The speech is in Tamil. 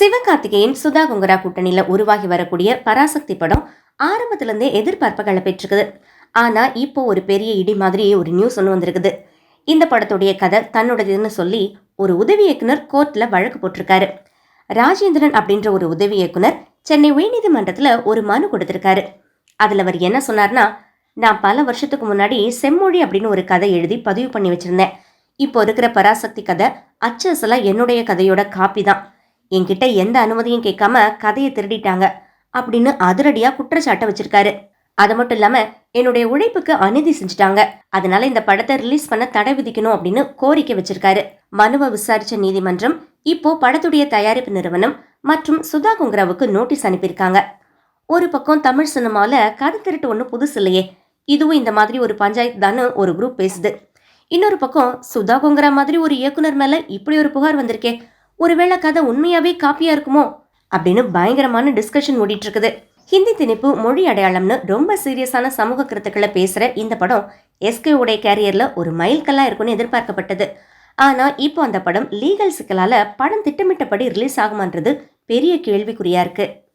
சிவகார்த்திகேயன் சுதா குங்கரா கூட்டணியில் உருவாகி வரக்கூடிய பராசக்தி படம் ஆரம்பத்திலேருந்தே எதிர்பார்ப்புகளை பெற்றிருக்குது. ஆனால் இப்போ ஒரு பெரிய இடி மாதிரி ஒரு நியூஸ் ஒன்று வந்திருக்குது. இந்த படத்துடைய கதை தன்னுடையதுன்னு சொல்லி ஒரு உதவி இயக்குனர் கோர்ட்டில் வழக்கு போட்டிருக்காரு. ராஜேந்திரன் அப்படின்ற ஒரு உதவி இயக்குனர் சென்னை உயர்நீதிமன்றத்தில் ஒரு மனு கொடுத்துருக்காரு. அதில் அவர் என்ன சொன்னார்னா நான் பல வருஷத்துக்கு முன்னாடி செம்மொழி அப்படின்னு ஒரு கதை எழுதி பதிவு பண்ணி வச்சுருந்தேன். இப்போ இருக்கிற பராசக்தி கதை அச்சசலாக என்னுடைய கதையோட காப்பி தான். என்கிட்ட எந்த அனுமதியும் கேட்காம கதையை திருடிட்டாங்க அப்படின்னு அதிரடியா குற்றச்சாட்டை வச்சிருக்காரு. அது மட்டும் இல்லாம என்னுடைய உழைப்புக்கு அநீதி செஞ்சுட்டாங்க. அதனால இந்த படத்தை ரிலீஸ் பண்ண தடை விதிக்கணும் அப்படின்னு கோரிக்கை வச்சிருக்காரு. மனுவை விசாரிச்ச நீதிமன்றம் இப்போ படத்துடைய தயாரிப்பு நிறுவனம் மற்றும் சுதா குங்கராவுக்கு நோட்டீஸ் அனுப்பியிருக்காங்க. ஒரு பக்கம் தமிழ் சினிமாவில் கதை திருட்டு ஒன்று புதுசு இல்லையே. இதுவும் இந்த மாதிரி ஒரு பஞ்சாயத்து தானு ஒரு குரூப் பேசுது. இன்னொரு பக்கம் சுதா குங்கரா மாதிரி ஒரு இயக்குனர் மேலே இப்படி ஒரு புகார் வந்திருக்கே. ஒருவேளை கதை உண்மையாவே காப்பியா இருக்குமோ? அப்படின்னு பயங்கரமான டிஸ்கஷன் ஓடிட்டு இருக்குது ஹிந்தி திணிப்பு மொழி அடையாளம்னு ரொம்ப சீரியஸான சமூக கருத்துக்களை பேசுகிற இந்த படம் எஸ்கே உடைய கேரியரில் ஒரு மைல்கல்லாக இருக்கும்னு எதிர்பார்க்கப்பட்டது. ஆனால் இப்போ அந்த படம் லீகல் சிக்கலால் படம் திட்டமிட்டபடி ரிலீஸ் ஆகுமான்றது பெரிய கேள்விக்குறியாக இருக்குது